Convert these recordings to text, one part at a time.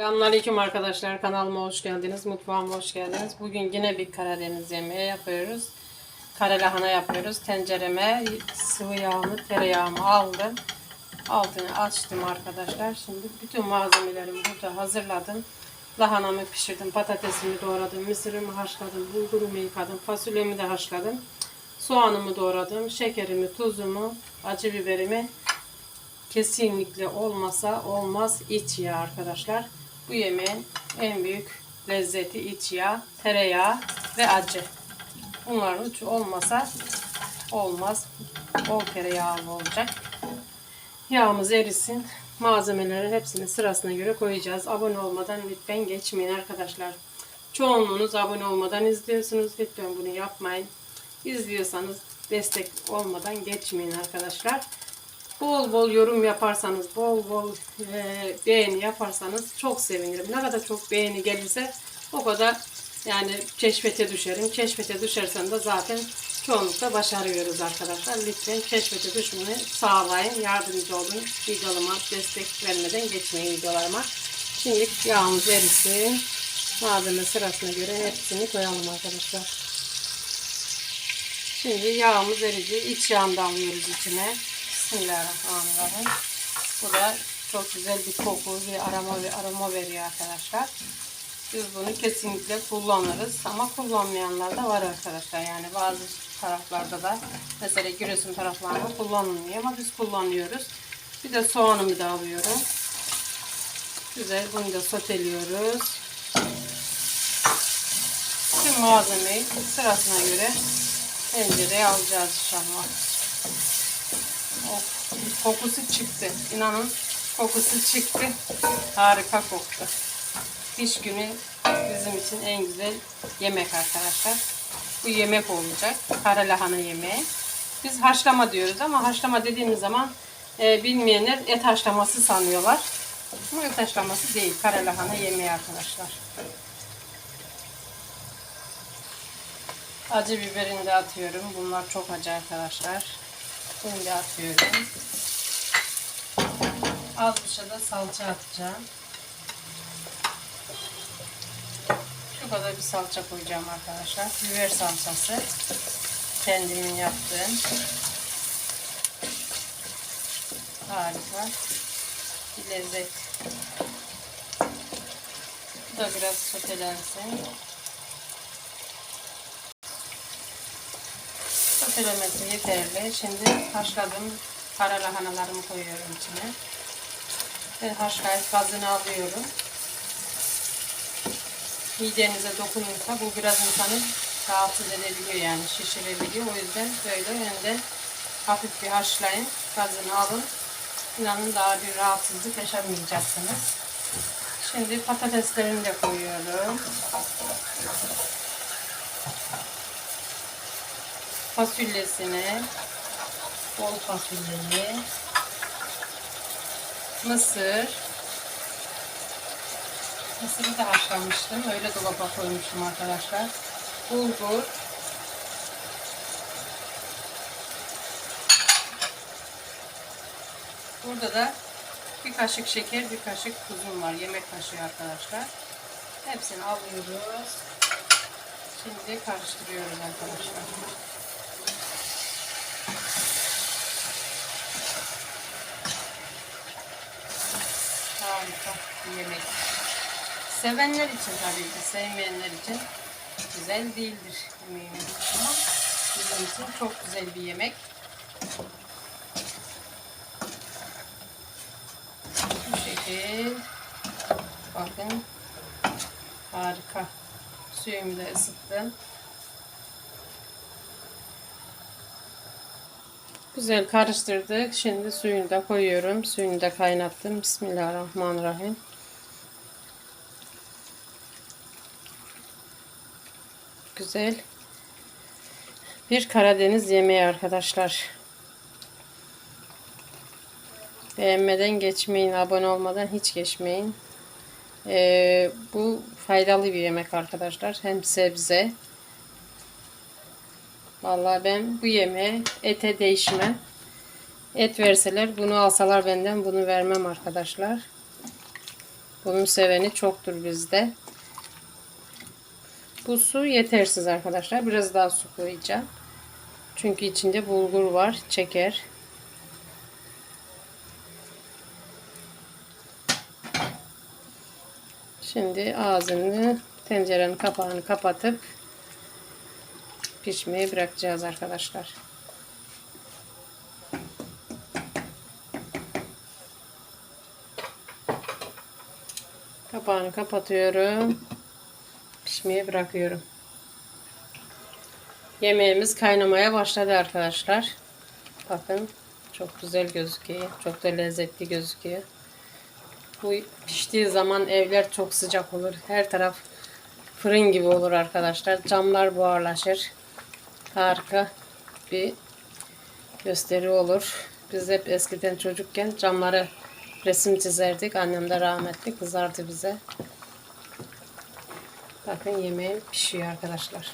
Selamünaleyküm arkadaşlar. Kanalıma hoş geldiniz. Mutfağıma hoş geldiniz. Bugün yine bir Karadeniz yemeği yapıyoruz. Kare lahana yapıyoruz. Tencereme sıvı yağımı, tereyağımı aldım. Altını açtım arkadaşlar. Şimdi bütün malzemelerimi burada hazırladım. Lahanamı pişirdim, patatesimi doğradım, mısırımı haşladım, bulgurumu yıkadım, fasulyemi de haşladım. Soğanımı doğradım, şekerimi, tuzumu, acı biberimi kesinlikle olmasa olmaz iç yağı arkadaşlar. Bu yemeğin en büyük lezzeti iç yağ, tereyağı ve acı. Bunların üçü olmasa olmaz. Bol tereyağlı olacak. Yağımız erisin. Malzemeleri hepsini sırasına göre koyacağız. Abone olmadan lütfen geçmeyin arkadaşlar. Çoğunluğunuz abone olmadan izliyorsunuz. Lütfen bunu yapmayın. İzliyorsanız destek olmadan geçmeyin arkadaşlar. Bol bol yorum yaparsanız, bol bol e, beğeni yaparsanız çok sevinirim. Ne kadar çok beğeni gelirse o kadar yani keşfete düşerim. Keşfete düşersem de zaten çoğunlukla başarıyoruz arkadaşlar. Lütfen keşfete düşmeni sağlayın, yardımcı olun. Videolarıma destek vermeden geçmeyin videolarıma. Şimdi yağımız erisin. Malzeme sırasına göre hepsini koyalım arkadaşlar. Şimdi yağımız eridi. İç yağını da alıyoruz içine. Bismillahirrahmanirrahim. Bu da çok güzel bir koku, bir aroma, bir aroma veriyor arkadaşlar. Biz bunu kesinlikle kullanırız ama kullanmayanlar da var arkadaşlar. Yani bazı taraflarda da mesela Giresun taraflarında kullanılmıyor ama biz kullanıyoruz. Bir de soğanımı da alıyorum. Güzel bunu da soteliyoruz. Tüm malzemeyi sırasına göre tencereye alacağız inşallah. Of, kokusu çıktı. İnanın kokusu çıktı. Harika koktu. Kış günü bizim için en güzel yemek arkadaşlar. Bu yemek olacak. Kara lahana yemeği. Biz haşlama diyoruz ama haşlama dediğimiz zaman e, bilmeyenler et haşlaması sanıyorlar. Bu et haşlaması değil. Kara lahana yemeği arkadaşlar. Acı biberini de atıyorum. Bunlar çok acı arkadaşlar. Da atıyorum. Az bir şey de salça atacağım. Şu kadar bir salça koyacağım arkadaşlar. Biber salçası. Kendimin yaptığım. Harika. Bir lezzet. Bu da biraz sotelensin. Sotelemesi yeterli. Şimdi haşladığım kara lahanalarımı koyuyorum içine. Ben haşlayıp gazını alıyorum. Midenize dokunuyorsa bu biraz insanı rahatsız edebiliyor yani şişirebiliyor. O yüzden böyle önden hafif bir haşlayın. Gazını alın. İnanın daha bir rahatsızlık yaşamayacaksınız. Şimdi patateslerini de koyuyorum. Fasulyesini, bol fasulyeli, mısır, mısırı da haşlamıştım. Öyle dolaba koymuştum arkadaşlar. Bulgur, Burada da bir kaşık şeker, bir kaşık tuzum var. Yemek kaşığı arkadaşlar. Hepsini alıyoruz. Şimdi karıştırıyoruz arkadaşlar. Harika bir yemek. Sevenler için tabii ki, sevmeyenler için güzel değildir yemeğimiz ama bizim için çok güzel bir yemek. Bu şekil. Bakın. Harika. Suyumu da ısıttım. Güzel karıştırdık. Şimdi suyunu da koyuyorum. Suyunu da kaynattım. Bismillahirrahmanirrahim. Güzel. Bir Karadeniz yemeği arkadaşlar. Beğenmeden geçmeyin. Abone olmadan hiç geçmeyin. Ee, bu faydalı bir yemek arkadaşlar. Hem sebze Vallahi ben bu yemeğe ete değişmem. Et verseler bunu alsalar benden bunu vermem arkadaşlar. Bunun seveni çoktur bizde. Bu su yetersiz arkadaşlar. Biraz daha su koyacağım. Çünkü içinde bulgur var. Çeker. Şimdi ağzını tencerenin kapağını kapatıp pişmeye bırakacağız arkadaşlar. Kapağını kapatıyorum. Pişmeye bırakıyorum. Yemeğimiz kaynamaya başladı arkadaşlar. Bakın çok güzel gözüküyor. Çok da lezzetli gözüküyor. Bu piştiği zaman evler çok sıcak olur. Her taraf fırın gibi olur arkadaşlar. Camlar buharlaşır. Harika bir gösteri olur. Biz hep eskiden çocukken camları resim çizerdik. Annem de rahmetli kızardı bize. Bakın yemeğim pişiyor arkadaşlar.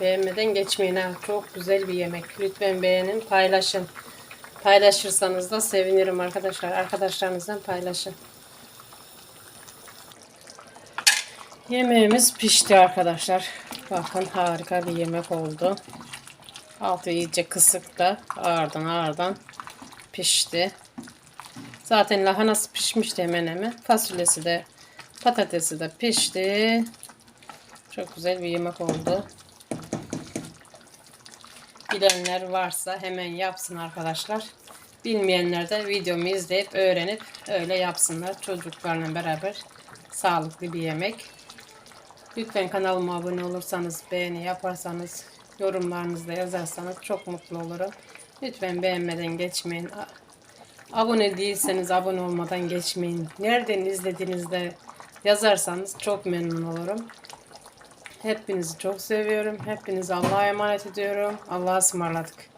Beğenmeden geçmeyin ha. Çok güzel bir yemek. Lütfen beğenin, paylaşın. Paylaşırsanız da sevinirim arkadaşlar. Arkadaşlarınızdan paylaşın. Yemeğimiz pişti arkadaşlar. Bakın harika bir yemek oldu. Altı iyice kısık da ağırdan ağırdan pişti. Zaten lahanası pişmişti hemen hemen. Fasulyesi de patatesi de pişti. Çok güzel bir yemek oldu. Bilenler varsa hemen yapsın arkadaşlar. Bilmeyenler de videomu izleyip öğrenip öyle yapsınlar. Çocuklarla beraber sağlıklı bir yemek. Lütfen kanalıma abone olursanız, beğeni yaparsanız, yorumlarınızda yazarsanız çok mutlu olurum. Lütfen beğenmeden geçmeyin. Abone değilseniz abone olmadan geçmeyin. Nereden izlediğinizde yazarsanız çok memnun olurum. Hepinizi çok seviyorum. Hepinizi Allah'a emanet ediyorum. Allah'a ısmarladık.